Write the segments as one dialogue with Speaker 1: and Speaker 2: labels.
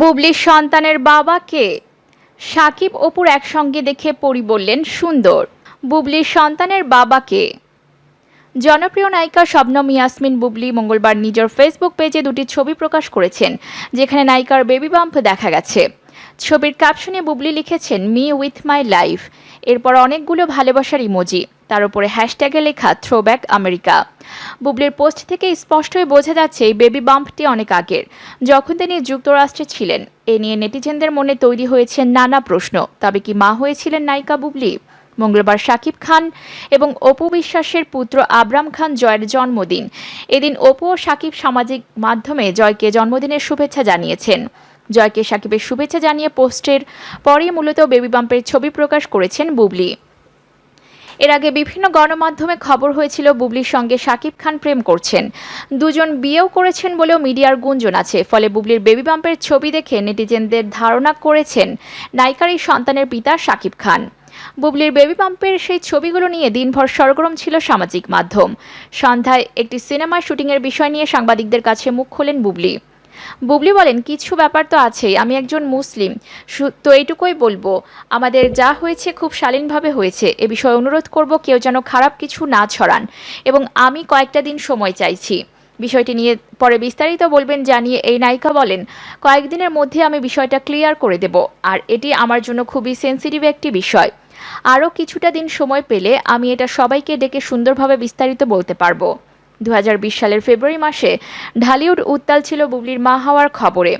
Speaker 1: বুবলির সন্তানের বাবাকে সাকিব অপুর একসঙ্গে দেখে পরি বললেন, সুন্দর। বুবলির সন্তানের বাবাকে। জনপ্রিয় নায়িকা শবনম ইয়াসমিন বুবলি মঙ্গলবার নিজের ফেসবুক পেজে দুটি ছবি প্রকাশ করেছেন, যেখানে নায়িকার বেবি বাম্প দেখা গেছে। ছবির ক্যাপশনে বুবলি লিখেছেন, মি উইথ মাই লাইফ। এরপর অনেকগুলো ভালোবাসার ইমোজি, তার উপরে হ্যাশট্যাগে লেখা, থ্রোব্যাক আমেরিকা। বুবলির পোস্ট থেকে স্পষ্টই বোঝা যাচ্ছে এই বেবি বাম্পটি অনেক আগের। যখন তিনি যুক্তরাষ্ট্রে ছিলেন, এ নিয়ে নেটিজেনদের মনে তৈরি হয়েছে নানা প্রশ্ন। তবে কি মা হয়েছিলেন নায়িকা বুবলি? মঙ্গলবার শাকিব খান এবং অপু বিশ্বাসের পুত্র আবরাম খান জয়ের জন্মদিন। এদিন অপু ও শাকিব সামাজিক মাধ্যমে জয়কে জন্মদিনের শুভেচ্ছা জানিয়েছেন। জয়কে শাকিবের শুভেচ্ছা জানিয়ে পোস্টের পরেই মূলত বেবি বাম্পের ছবি প্রকাশ করেছেন বুবলি। এর আগে বিভিন্ন গণমাধ্যমে খবর হয়েছিল বুবলির সঙ্গে শাকিব খান প্রেম করছেন। দুজন বিয়েও করেছেন বলেও মিডিয়ার গুঞ্জন আছে। ফলে বুবলির বেবি বাম্পের ছবি দেখে নেটিজেনদের ধারণা করেছেন নায়িকার এই সন্তানের পিতা শাকিব খান। বুবলির বেবি বাম্পের সেই ছবিগুলো নিয়ে দিনভর সরগরম ছিল সামাজিক মাধ্যম। সন্ধ্যায় একটি সিনেমা শুটিংয়ের বিষয় নিয়ে সাংবাদিকদের কাছে মুখ খোলেন বুবলি। বুবলি বলেন, কিছু ব্যাপার তো আছেই, আমি একজন মুসলিম। তো এইটুকুই বলব, আমাদের যা হয়েছে খুব শালীনভাবে হয়েছে। এ বিষয়ে অনুরোধ করব কেউ যেন খারাপ কিছু না ছড়ান এবং আমি কয়েকটা দিন সময় চাইছি। বিষয়টি নিয়ে পরে বিস্তারিত বলবেন জানিয়ে এই নায়িকা বলেন, কয়েকদিনের মধ্যে আমি বিষয়টা ক্লিয়ার করে দেব, আর এটি আমার জন্য খুবই সেন্সিটিভ একটি বিষয়। আরও কিছুটা দিন সময় পেলে আমি এটা সবাইকে ডেকে সুন্দরভাবে বিস্তারিত বলতে পারব। দু হাজার বিশ সালের ফেব্রুয়ারি মাসে ঢালিউড উত্তাল ছিল বুবলির মা হওয়ার খবরে।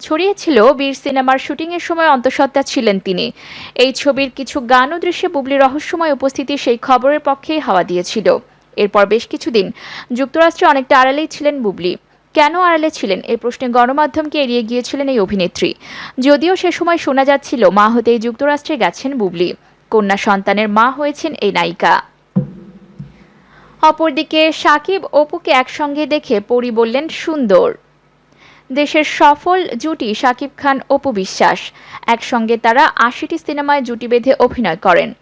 Speaker 1: ছড়িয়েছিল বীর সিনেমার শুটিংয়ের সময় অন্তঃসত্ত্বা ছিলেন তিনি। এই ছবির কিছু গান ও দৃশ্যে বুবলির রহস্যময় উপস্থিতি সেই খবরের পক্ষেই হাওয়া দিয়েছিল। এরপর বেশ কিছুদিন যুক্তরাষ্ট্রে অনেকটা আড়ালেই ছিলেন বুবলি। কেন আড়ালে ছিলেন এই প্রশ্নে গণমাধ্যমকে এড়িয়ে গিয়েছিলেন এই অভিনেত্রী। যদিও সে সময় শোনা যাচ্ছিল মা হতেই যুক্তরাষ্ট্রে গেছেন বুবলি। কন্যা সন্তানের মা হয়েছেন এই নায়িকা। অপরদিকে সাকিব অপুকে একসঙ্গে দেখে পরি বললেন, সুন্দর। দেশের সফল জুটি সাকিব খান, অপু বিশ্বাস। একসঙ্গে তারা আশিটি সিনেমায় জুটি বেঁধে অভিনয় করেন।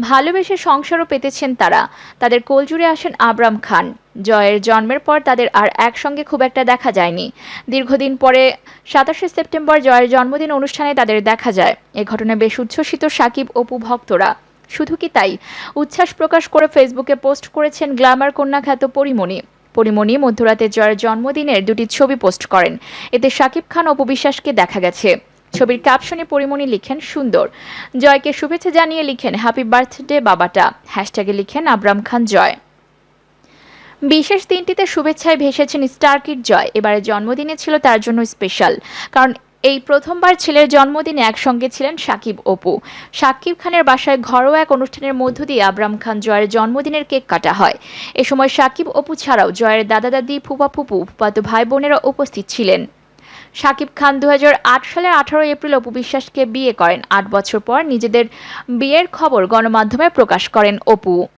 Speaker 1: ভালোবেসে সংসারও পেতেছেন তারা। তাদের কোলজুড়ে আসেন আবরাম খান। জয়ের জন্মের পর তাদের আর একসঙ্গে খুব একটা দেখা যায়নি। দীর্ঘদিন পরে সাতাশে সেপ্টেম্বর জয়ের জন্মদিন অনুষ্ঠানে তাদের দেখা যায়। এ ঘটনায় বেশ উচ্ছ্বসিত সাকিব, অপু ভক্তরা। শুধু কি তাই? উচ্ছ্বাস প্রকাশ করে ফেসবুকে পোস্ট করেছেন গ্ল্যামার কন্যা খ্যাত পরিমণি। পরিমণি মধ্যরাতে জয়ের জন্মদিনের দুটি ছবি পোস্ট করেন। এতে শাকিব খান অপু বিশ্বাসকে দেখা গেছে। ছবির ক্যাপশনে পরিমণি লিখেন সুন্দর। জয়কে শুভেচ্ছা জানিয়ে লিখেন হ্যাপি বার্থডে বাবাটা। হ্যাশট্যাগে লিখেন আবরাম খান জয়। বিশেষ দিনটিতে শুভেচ্ছায় ভেসেছেন স্টারকিট জয়। এবারে জন্মদিনে ছিল তার জন্য স্পেশাল। কারণ এই প্রথমবার ছেলের জন্মদিনে একসঙ্গে ছিলেন সাকিব অপু। সাকিব খানের বাসায় ঘরোয়া এক অনুষ্ঠানের মধ্য দিয়ে আবরাম খান জয়ের জন্মদিনের কেক কাটা হয়। এ সময় সাকিব অপু ছাড়াও জয়ের দাদা দাদি ফুপা ফুপু, ফুপাতো ভাই বোনেরা উপস্থিত ছিলেন। শাকিব খান দু হাজার আট সালের আঠারো এপ্রিল অপু বিশ্বাসকে বিয়ে করেন। আট বছর পর নিজেদের বিয়ের খবর গণমাধ্যমে প্রকাশ করেন অপু।